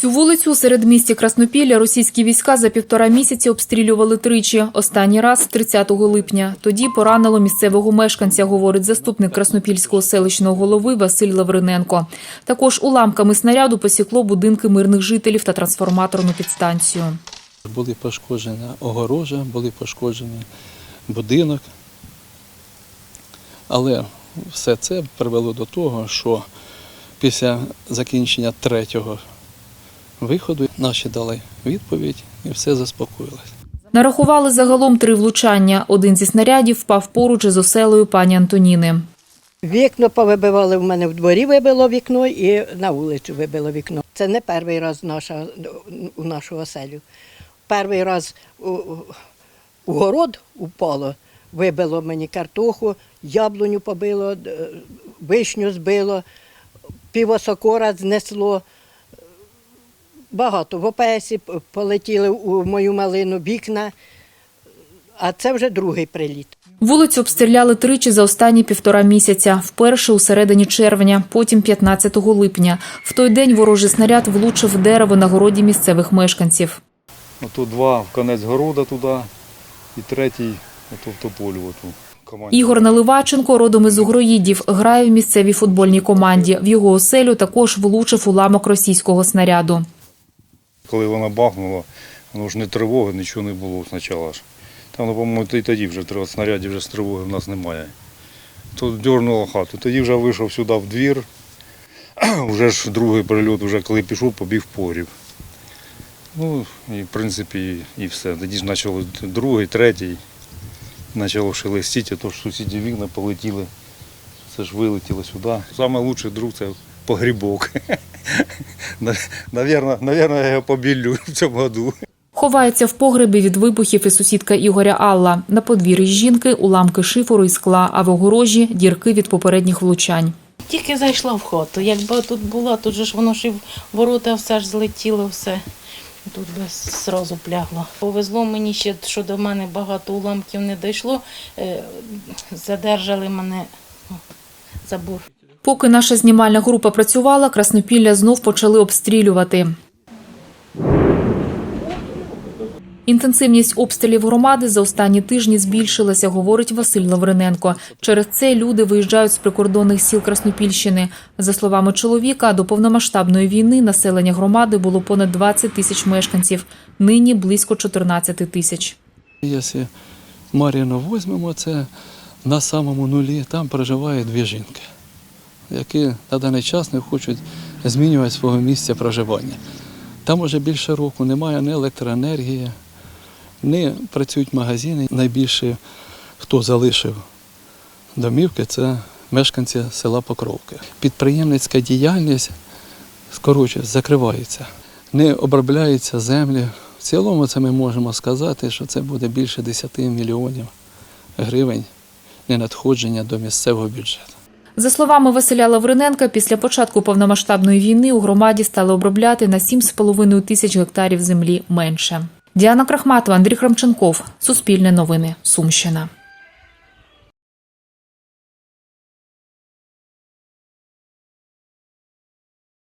Цю вулицю у середмісті Краснопілля російські війська за півтора місяці обстрілювали тричі. Останній раз 30 липня. Тоді поранило місцевого мешканця, говорить заступник краснопільського селищного голови Василь Лавриненко. Також уламками снаряду посікло будинки мирних жителів та трансформаторну підстанцію. Були пошкоджена огорожа, були пошкоджені будинок. Але все це привело до того, що після закінчення третього виходу наші дали відповідь і все заспокоїлось. Нарахували загалом три влучання. Один зі снарядів впав поруч із оселею пані Антоніни. Вікно повибивали в мене в дворі вибило вікно і на вулицю вибило вікно. Це не перший раз наша, у нашу оселю. Перший раз у, у город упало, вибило мені картоху, яблуню побило, вишню збило, півосокора знесло. Багато в ОПСі полетіли у мою малину вікна, а це вже другий приліт. Вулицю обстріляли тричі за останні півтора місяця. Вперше у середині червня, потім 15 липня. В той день ворожий снаряд влучив в дерево на городі місцевих мешканців. Ото два в конець города туди і третій ото в тополю. Команді. Ігор Наливаченко, родом із Угроїдів, грає в місцевій футбольній команді. В його оселю також влучив уламок російського снаряду. Коли вона бахнула, воно ж не тривоги, нічого не було спочатку. ж. Там, ну, по-моєму, і тоді вже тривога снарядів вже з тривоги в нас немає. Тут дьорнуло хату. Тоді вже вийшов сюди в двір. Вже ж другий прильот, вже коли пішов, побіг в погріб. Ну, і в принципі, і все. Тоді ж почало другий, третій. Почало шелестіти, то ж сусіді вікна полетіли. Це ж вилетіло сюди. Лучший друг це погрібок. Навірно, навірно, я його побілю в цьому году. Ховається в погребі від вибухів і сусідка Ігоря Алла. На подвір'ї жінки уламки шиферу і скла, а в огорожі дірки від попередніх влучань. Тільки зайшла в хату. Якби тут була, тут же ж воно ж і в ворота все ж злетіло, все. Тут би зразу плягло. Повезло мені ще, що до мене багато уламків не дійшло. Е, Задержали мене забор. Поки наша знімальна група працювала, Краснопілля знов почали обстрілювати. Інтенсивність обстрілів громади за останні тижні збільшилася, говорить Василь Лавриненко. Через це люди виїжджають з прикордонних сіл Краснопільщини. За словами чоловіка, до повномасштабної війни населення громади було понад 20 тисяч мешканців. Нині близько 14 тисяч. Якщо Мар'їно візьмемо, це на самому нулі, там проживає дві жінки, які на даний час не хочуть змінювати свого місця проживання. Там вже більше року немає ні електроенергії, ні працюють магазини. Найбільше, хто залишив домівки, це мешканці села Покровки. Підприємницька діяльність скорочує, закривається, не обробляються землі. В цілому це ми можемо сказати, що це буде більше 10 мільйонів гривень ненадходження до місцевого бюджету. За словами Василя Лавриненка, після початку повномасштабної війни у громаді стали обробляти на 7,5 тисяч гектарів землі менше. Діана Крахматова, Андрій Храмченков. Суспільне новини. Сумщина.